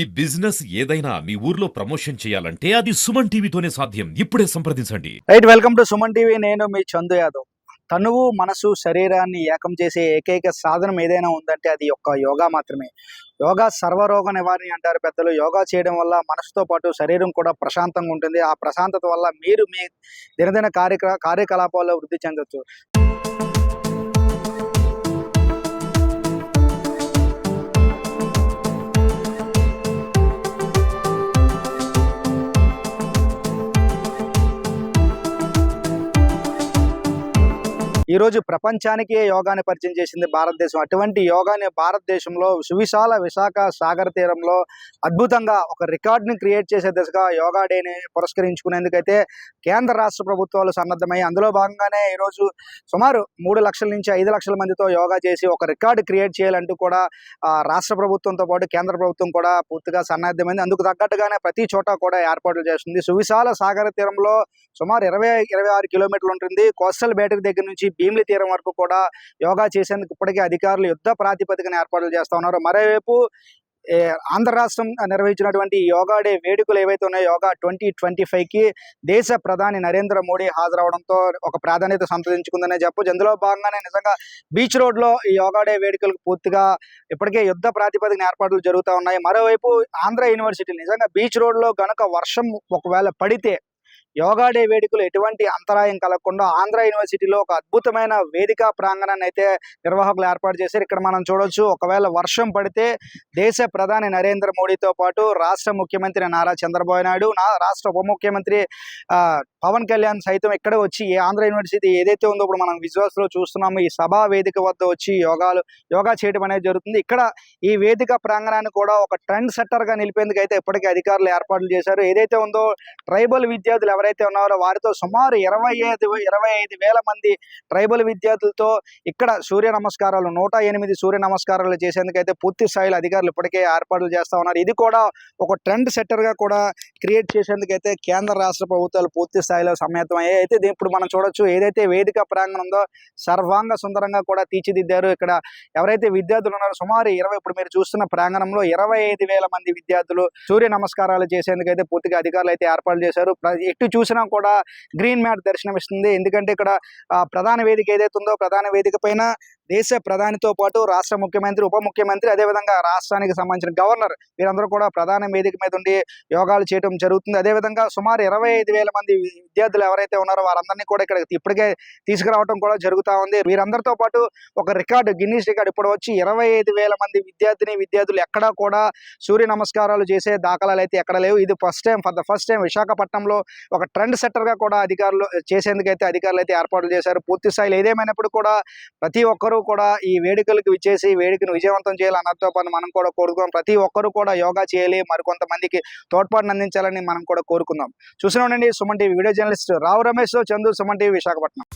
ఈ బిజినెస్ ఏదైనా మీ ఊర్లో ప్రమోషన్ చేయాలంటే అది సుమన్ టీవీతోనే సాధ్యం. ఇప్పుడే సంప్రదించండి. Right welcome to Suman TV. నేను మీ చందు యాదవ్. తనువు మనసు శరీరాన్ని ఏకం చేసే ఏకైక సాధనం ఏదైనా ఉందంటే అది ఒక్క యోగా మాత్రమే. యోగా సర్వరోగ నివారణ అంటారు పెద్దలు. యోగా చేయడం వల్ల మనసుతో పాటు శరీరం కూడా ప్రశాంతంగా ఉంటుంది. ఆ ప్రశాంతత వల్ల మీరు మీ దినదిన కార్యక్ర కార్యకలాపాల్లో వృద్ధి చెందొచ్చు. ఈ రోజు ప్రపంచానికే యోగాని పరిచయం చేసింది భారతదేశం. అటువంటి యోగాని భారతదేశంలో సువిశాల విశాఖ సాగర్ తీరంలో అద్భుతంగా ఒక రికార్డుని క్రియేట్ చేసే దిశగా యోగా డేని పురస్కరించుకునేందుకైతే కేంద్ర రాష్ట్ర ప్రభుత్వాలు సన్నద్ధమై అందులో భాగంగానే ఈరోజు సుమారు మూడు లక్షల నుంచి ఐదు లక్షల మందితో యోగా చేసి ఒక రికార్డు క్రియేట్ చేయాలంటూ కూడా ఆ, రాష్ట్ర ప్రభుత్వంతో పాటు కేంద్ర ప్రభుత్వం కూడా పూర్తిగా సన్నద్ధమైంది. అందుకు తగ్గట్టుగానే ప్రతి చోట కూడా ఏర్పాట్లు చేస్తుంది. సువిశాల సాగర తీరంలో సుమారు ఇరవై ఇరవై ఆరు కిలోమీటర్లు ఉంటుంది. కోస్టల్ బేటరీ దగ్గర నుంచి భీమిలి తీరం వరకు కూడా యోగా చేసేందుకు ఇప్పటికే అధికారులు యుద్ధ ప్రాతిపదికన ఏర్పాట్లు చేస్తూ ఉన్నారు. మరోవైపు ఆంధ్ర రాష్ట్రం నిర్వహించినటువంటి యోగా డే వేడుకలు ఏవైతే ఉన్నాయో యోగా ట్వంటీ ట్వంటీ కి దేశ ప్రధాని నరేంద్ర మోడీ హాజరవడంతో ఒక ప్రాధాన్యత సంతరించుకుందనే చెప్పొచ్చు ఇందులో భాగంగానే నిజంగా బీచ్ రోడ్లో ఈ యోగా డే వేడుకలకు పూర్తిగా ఇప్పటికే యుద్ధ ప్రాతిపదికన ఏర్పాట్లు జరుగుతూ ఉన్నాయి. మరోవైపు ఆంధ్ర యూనివర్సిటీ నిజంగా బీచ్ రోడ్లో వర్షం ఒకవేళ పడితే యోగా డే వేడుకలు ఎటువంటి అంతరాయం కలగకుండా ఆంధ్ర యూనివర్సిటీలో ఒక అద్భుతమైన వేదిక ప్రాంగణాన్ని అయితే నిర్వాహకులు ఏర్పాటు చేశారు. ఇక్కడ మనం చూడొచ్చు ఒకవేళ వర్షం పడితే దేశ ప్రధాని నరేంద్ర మోడీతో పాటు రాష్ట్ర ముఖ్యమంత్రి నారా చంద్రబాబు నాయుడు నా రాష్ట్ర ఉప ముఖ్యమంత్రి ఆ, పవన్ కళ్యాణ్ సైతం ఇక్కడ వచ్చి ఈ ఆంధ్ర యూనివర్సిటీ ఏదైతే ఉందో ఇప్పుడు మనం విజువల్స్లో చూస్తున్నాము ఈ సభా వేదిక వద్ద వచ్చి యోగాలు యోగా చేయడం అనేది జరుగుతుంది. ఇక్కడ ఈ వేదిక ప్రాంగణాన్ని కూడా ఒక ట్రెండ్ సెట్టర్గా నిలిపేందుకు అయితే ఇప్పటికే అధికారులు ఏర్పాట్లు చేశారు. ఏదైతే ఉందో ట్రైబల్ విద్యార్థులు ఎవరైతే ఉన్నారో వారితో సుమారు ఇరవై ఐదు ఇరవై ఐదు వేల మంది ట్రైబల్ విద్యార్థులతో ఇక్కడ సూర్య నమస్కారాలు నూట ఎనిమిది సూర్య నమస్కారాలు చేసేందుకు అయితే పూర్తి స్థాయిలో అధికారులు ఇప్పటికే ఏర్పాట్లు చేస్తా ఉన్నారు. ఇది కూడా ఒక ట్రెండ్ సెట్టర్గా కూడా క్రియేట్ చేసేందుకు అయితే కేంద్ర రాష్ట్ర ప్రభుత్వాలు పూర్తి స్థాయిలో సమ్మేతం అయ్యాయి. అయితే ఇప్పుడు మనం చూడొచ్చు ఏదైతే వేదిక ప్రాంగణం ఉందో సర్వాంగ సుందరంగా కూడా తీర్చిదిద్దారు. ఇక్కడ ఎవరైతే విద్యార్థులు ఉన్నారో సుమారు ఇరవై ఇప్పుడు మీరు చూస్తున్న ప్రాంగణంలో ఇరవై ఐదు వేల మంది విద్యార్థులు సూర్య నమస్కారాలు చేసేందుకు అయితే పూర్తిగా అధికారులు అయితే ఏర్పాటు చేశారు. ఎటు చూసినా కూడా గ్రీన్ మ్యాట్ దర్శనమిస్తుంది. ఎందుకంటే ఇక్కడ ఆ, ప్రధాన వేదిక ఏదైతే ఉందో ప్రధాన వేదిక పైన దేశ ప్రధానితో పాటు రాష్ట్ర ముఖ్యమంత్రి ఉప ముఖ్యమంత్రి అదేవిధంగా రాష్ట్రానికి సంబంధించిన గవర్నర్ వీరందరూ కూడా ప్రధాన వేదిక మీద ఉండి యోగాలు చేయడం జరుగుతుంది. అదేవిధంగా సుమారు ఇరవై ఐదు వేల మంది విద్యార్థులు ఎవరైతే ఉన్నారో వారందరినీ కూడా ఇక్కడ ఇప్పటికే తీసుకురావడం కూడా జరుగుతా ఉంది. వీరందరితో పాటు ఒక రికార్డు గిన్నీస్ రికార్డు ఇప్పుడు వచ్చి ఇరవై ఐదు వేల మంది విద్యార్థిని విద్యార్థులు ఎక్కడా కూడా సూర్య నమస్కారాలు చేసే దాఖలాలు అయితే ఎక్కడ లేవు. ఇది first time for the first time విశాఖపట్నంలో ఒక ట్రెండ్ సెట్టర్గా కూడా అధికారులు చేసేందుకైతే అధికారులు అయితే ఏర్పాట్లు చేశారు. పూర్తి స్థాయిలో ఏదేమైనప్పుడు కూడా ప్రతి ఒక్కరు కూడా ఈ వేడుకలకు విచ్చేసి వేడుకను విజయవంతం చేయాలి అన్నతో పాటు మనం కూడా కోరుకుందాం ప్రతి ఒక్కరూ కూడా యోగా చేయాలి మరికొంతమందికి తోడ్పాటును అందించాలని మనం కూడా కోరుకుందాం చూసిన ఉండండి Suman TV video journalist Rao Ramesh Chandu Suman TV Visakhapatnam.